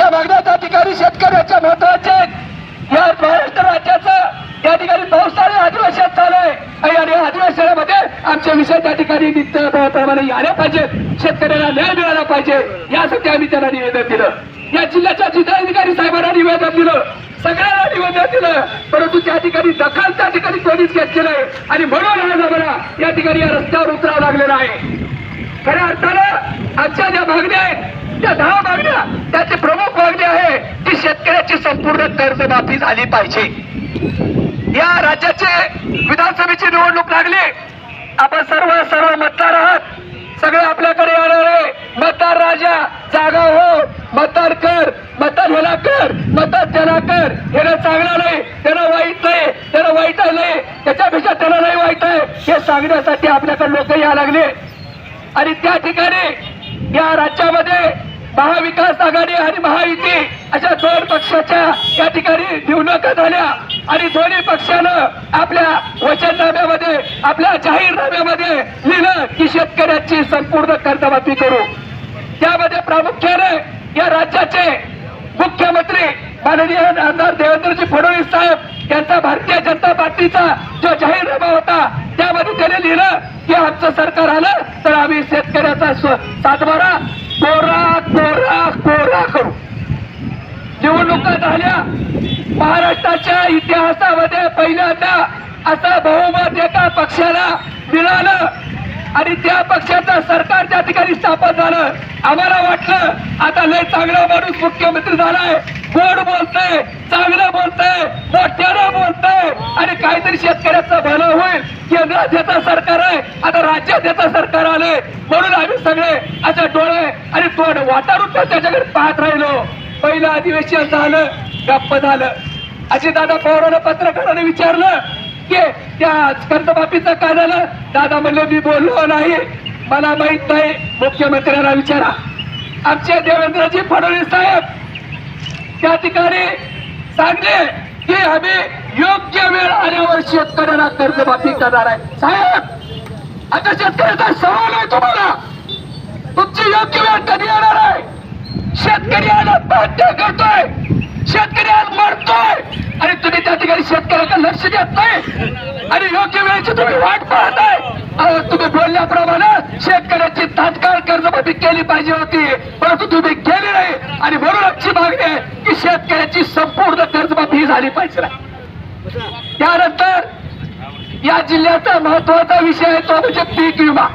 या मागण्या अधिकारी ठिकाणी शेतकऱ्याच्या महत्त्वाच्या आहेत. या महाराष्ट्र राज्याचं या ठिकाणी पावसाळी अधिवेशन चालू आहे आणि या अधिवेशनामध्ये आमचे विषय त्या ठिकाणी नित्य प्रमाणे आले पाहिजेत. शेतकऱ्याला न्याय मिळाला पाहिजे. यासाठी आम्ही त्यांना निवेदन दिलं. या जिल्ह्याच्या जिल्हाधिकारी साहेबांना निवेदन दिलं. सगळ्यांना निवेदन दिलं. परंतु त्या ठिकाणी दखल त्या ठिकाणी कोणीच घेतली नाही आणि म्हणून आज आम्हाला या ठिकाणी या रस्त्यावर उतरावं लागलेलं आहे. खऱ्या अर्थानं आजच्या ज्या मागण्या आहेत त्या दहा मागण्या त्याची प्रमुख मागणी आहे की शेतकऱ्याची संपूर्ण कर्जमाफी झाली पाहिजे. या राज्याचे विधानसभेची निवडणूक लागली. आपण सर्व सर्व मतदार आहात. सगळे आपल्याकडे येणारे मतदार राजा जागा हो. मतदार कर मतदान ह्याला कर मतदान त्याला कर. ह्याला चांगला नाही त्याला वाईट नाही त्याला वाईट आहे. नाही त्याच्यापेक्षा त्याला नाही वाईट आहे. हे सांगण्यासाठी आपल्याकडे लोक या लागले. आणि त्या ठिकाणी या राज्यामध्ये महाविकास आघाडी आणि महायुती अशा दोन पक्षाच्या या ठिकाणी निवडणुका झाल्या. आणि दोन्ही पक्षानं आपल्या वचननाम्यामध्ये आपल्या जाहीरनाम्यामध्ये लिहिलं की शेतकऱ्यांची संपूर्ण कर्जमाफी करू. त्यामध्ये प्रामुख्याने या राज्याचे मुख्यमंत्री माननीय आमदार देवेंद्रजी फडणवीस साहेब यांचा भारतीय जनता पार्टीचा जो जाहीरनामा होता त्यामध्ये त्याने लिहिलं की आमचं सरकार आलं तर आम्ही शेतकऱ्याचा सातबारा कोरा कोरा कोरा करू निवडणुका झाल्या. महाराष्ट्राच्या इतिहासामध्ये पहिल्यांदा असं बहुमत एका पक्षाला मिळालं. आणि त्या पक्षाचं सरकार त्या ठिकाणी स्थापन झालं आम्हाला वाटलं आता लय चांगला माणूस मुख्यमंत्री झालाय. गोड बोलतय चांगलं बोलतय मोठ्यानं बोलतय. आणि काहीतरी शेतकऱ्याचं भलं होईल. केंद्रात याचं सरकार आहे आता राज्यात याचं सरकार आलंय. म्हणून आम्ही सगळे असे डोळे आणि तोंड वाटारून त्याच्याकडे पाहत राहिलो. पहिलं अधिवेशन झालं गप्प झालं. असे दादा पवारांना पत्रकाराने विचारलं की त्या कर्जमाफीचं काय झालं? दादा म्हणले मी बोललो नाही. मला माहीत नाही. मुख्यमंत्र्यांना विचारा. आमचे देवेंद्रजी फडणवीस साहेब त्या ठिकाणी सांगले की आम्ही योग्य वेळ आल्यावर शेतकऱ्यांना कर्जमाफी करणार आहे. साहेब आता शेतकऱ्याचा सवाल आहे तुम्हाला. तुमची योग्य वेळ कधी येणार आहे? शेतकरी आज आत्महत्या करतोय. शेतकरी आज मरतोय. आणि तुम्ही त्या ठिकाणी शेतकऱ्याकडे लक्ष देत नाही. आणि योग्य वेळेची तुम्ही वाट पाहताय. अहो, तुम्ही बोलल्याप्रमाणे शेतकऱ्याची तात्काळ कर्जमाफी केली पाहिजे होती. परंतु तुम्ही केली नाही. आणि म्हणून आमची मागणी आहे की शेतकऱ्याची संपूर्ण कर्जमाफी झाली पाहिजे. त्यानंतर या जिल्ह्याचा महत्त्वाचा विषय आहे तो म्हणजे पीक विमा.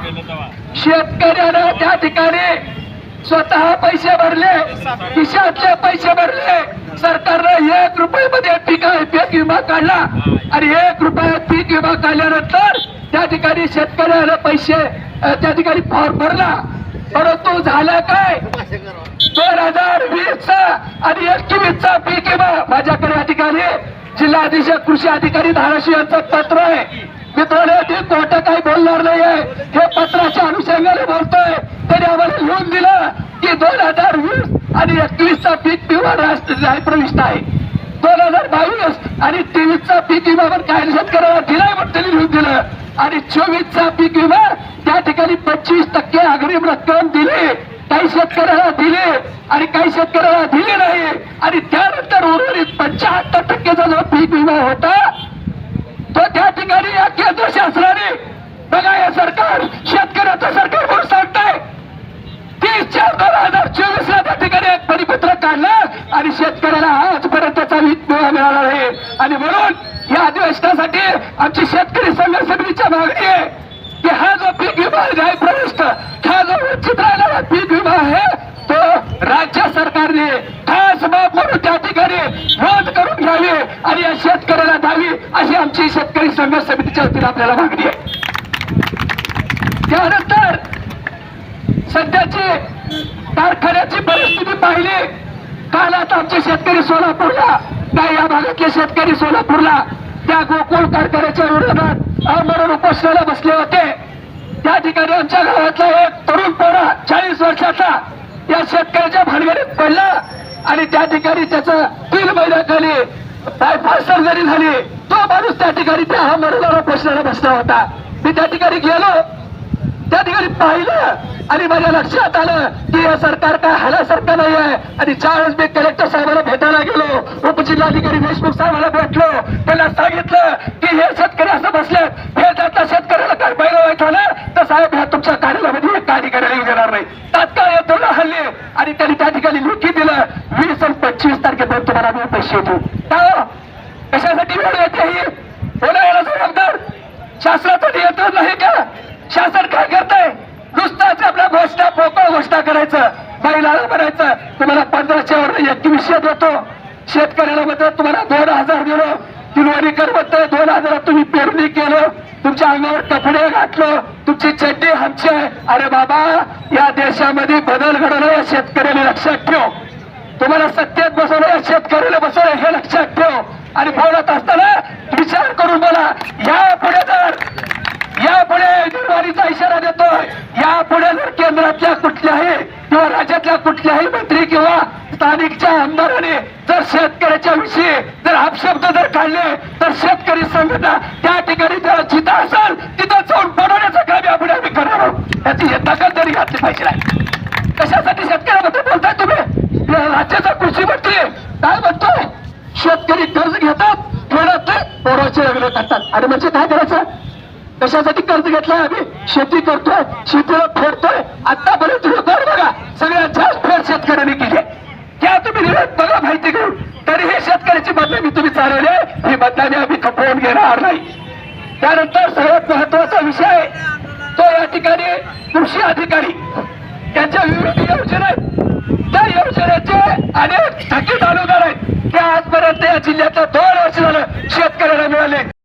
शेतकऱ्यानं त्या ठिकाणी स्वतः पैसे भरले खिशातले पैसे भरले. सरकारनं एक रुपयामध्ये पीक पीक विमा काढला. आणि एक रुपया पीक विमा काढल्यानंतर त्या ठिकाणी शेतकऱ्याला पैसे त्या ठिकाणी फॉर्म भरला. परंतु झालं काय? दोन हजार वीस चा आणि एकवीस चा पीक विमा माझ्याकडे या ठिकाणी जिल्हाधीशक कृषी अधिकारी धाराशिव यांचं पत्र आहे. मित्रांनो ते कोर्ट काही बोलणार नाही हे पत्राच्या अनुषंगाने बोलतो आम्हाला लिहून दिलं की दोन हजार वीस आणि एकवीस चा पीक विमा राष्ट्र प्रविष्ट आहे. दोन हजार बावीस आणि तेवीस चा पीक विमा पण काही शेतकऱ्याला दिलाय पण त्यांनी लिहून दिलं. आणि चोवीस चा पीक विमा त्या ठिकाणी पंचवीस टक्के अग्रिम रक्कम दिली. काही शेतकऱ्याला दिले आणि काही शेतकऱ्याला दिले नाही. आणि त्यानंतर उर्वरित पंच्याहत्तर टक्केचा जो पीक विमा होता तो त्या ठिकाणी या केंद्र शासनाने बघा हे सरकार शेतकऱ्याचं सरकार म्हणून सांगताय तीस चार दोन हजार चोवीस ला त्या ठिकाणी एक परिपत्रक काढलं आणि शेतकऱ्याला आजपर्यंत त्याचा वीज विमा मिळाला नाही. आणि म्हणून या अधिवेशनासाठी आमची शेतकरी संघर्ष समितीच्या मागणी आहे की हा जो पीक विमा आहे प्रविष्ट हा जो वंचित राहिलेला पीक विमा आहे तो राज्य सरकारने खास बाब म्हणून त्या ठिकाणी नोंद करून घ्यावी आणि या शेतकऱ्याला द्यावी अशी आमची शेतकरी संघर्ष समितीच्या वतीने आपल्याला मागणी आहे त्यानंतर सध्याची कारखान्याची परिस्थिती पाहिली काल आता आमचे शेतकरी सोलापूरला. काही या भागातले शेतकरी सोलापूरला. त्या गोकुळ कारखान्याच्या विरोधात आमरण उपोषणाला बसले होते. त्या ठिकाणी आमच्या गावातला एक तरुण पोरा चाळीस वर्षाचा या शेतकऱ्याच्या भानगडीत पडला आणि त्या ठिकाणी त्याचं तीन महिन्याखाली बायपास सर्जरी झाली. तो माणूस त्या ठिकाणी त्या आमरणाला उपोषणाला बसला होता. मी त्या ठिकाणी गेलो. त्या ठिकाणी पाहिलं आणि माझ्या लक्षात आलं की हे सरकार काय हल्यासारखं नाही आहे आणि ज्यावेळेस मी कलेक्टर साहेबांना भेटायला गेलो. उपजिल्हाधिकारी देशमुख साहेबांना भेटलो. त्यांना सांगितलं की हे शेतकरी असं बसले हे जर शेतकऱ्याला काय बैल वाईट झालं तर साहेब ह्या तुमच्या कार्यालयामध्ये म्हणजे एक अधिकाऱ्याला येऊ देणार नाही. तात्काळ येतो हल्ले. आणि त्यांनी त्या ठिकाणी लिखी दिलं वीस आणि पंचवीस तारखेपर्यंत तुम्हाला आम्ही पैसे देऊ. का हो? कशासाठी वेळ येते ही? बोला याला जबाबदार? शासनाचं नियंत्रण नाही का? शासन काय करत? उगाच आपल्या घोषणा पोकळ घोषणा करायचं. महिलाला म्हणायचं तुम्हाला पंधराशे वर एकवीसशे देतो. शेतकऱ्याला म्हणतात तुम्हाला दोन हजार दिलो. किलवाडीकर म्हणतोय दोन हजारात तुम्ही पेरणी केलं. तुमच्या अंगावर कपडे घातलं. तुमची चड्डी आमची आहे. अरे बाबा या देशामध्ये बदल घडवलं या शेतकऱ्याने लक्षात ठेव. तुम्हाला सत्तेत बसवलं या शेतकऱ्याला बसवलं हे लक्षात ठेव आणि बोलत असताना विचार करून बोला या पुढे जर या पुढे निर्वाणीचा इशारा देतोय या पुढे जर केंद्रातल्या कुठल्याही किंवा राज्यातल्या कुठल्याही मंत्री किंवा स्थानिकच्या आमदाराने जर शेतकऱ्याच्या विषयी जर अपशब्द जर काढले तर शेतकरी संघटना त्या ठिकाणी जर जिथं असेल तिथं जाऊन पडवण्याचं काम आपण आम्ही करणार आहोत. त्याची हे दखल तरी घातली पाहिजे कशासाठी शेतकऱ्याबद्दल बोलताय तुम्ही? राज्याचा कृषी मंत्री काय म्हणतोय? शेतकरी कर्ज घेतात फेडत नाही पोराचे वेगळे करतात. आणि म्हणजे काय करायचं? कशासाठी कर्ज घेतलाय आम्ही? शेती करतोय शेतीला त्यानंतर सर्वात महत्त्वाचा विषय तो या ठिकाणी कृषी अधिकारी त्यांच्या विविध योजना त्या योजनेचे अनेक थकीत अनुदान आहेत. त्या आजपर्यंत या जिल्ह्यातल्या दोन वर्ष झालं शेतकऱ्याला मिळाले.